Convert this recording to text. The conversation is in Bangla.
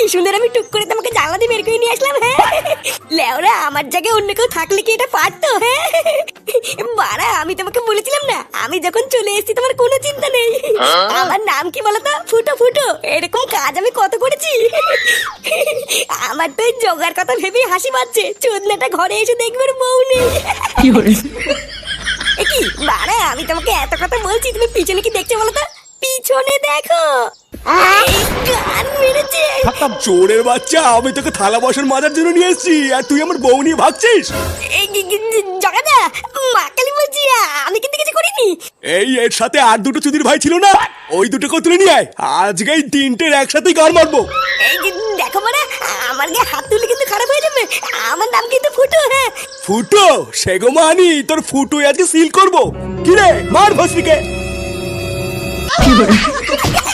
কি সুন্দর আমি টুক করে তোমাকে জানলা দিয়ে বের করে নিয়ে আসলাম হ্যাঁ? লেওরা আমার জায়গায় অন্য কেউ থাকলে কি এটা পারতো হ্যাঁ? বাড়া আমি তোমাকে বলেছিলাম না আমি যখন চলে এসেছি তোমার কোনো চিন্তা নেই। আমার নাম কি বলতো? ফুটো ফুটো এরকম কাজ আমি কত করেছি? আমার তো এই জোগাড় কথা ভেবে হাসি পাচ্ছে চোদনাটা ঘরে এসে দেখবে বউ নেই। এ কি? বাড়া আমি তোমাকে এত কথা বলছি তুমি পিছনে কি দেখছ বলো তো পিছনে দেখো। চোরের বাচ্চা আমি তোকে থালা বাসন মাজার জন্য নিয়ে এসেছি আর তুই আমার বউ নিয়ে ভাগছিস? এই গি- গি- জগাদা মা কালী বলছি আমি কিন্তু কিছু করিনি। এই এর সাথে আর দুটো চুদির ভাই ছিল না? ওই দুটোকে তুলে নিয়ে আয়। আজকে এই তিনটের একসাথেই গান মারবো। এই দেখো মানে আমার গায়ে হাত তুলে কিন্তু খারাপ হয়ে যাবে। আমার নাম কিন্তু ফুটো হ্যাঁ। ফুটো? সেগো মানি তোর ফুটো আজকে সিল করব। কিরে মার ভসরিকে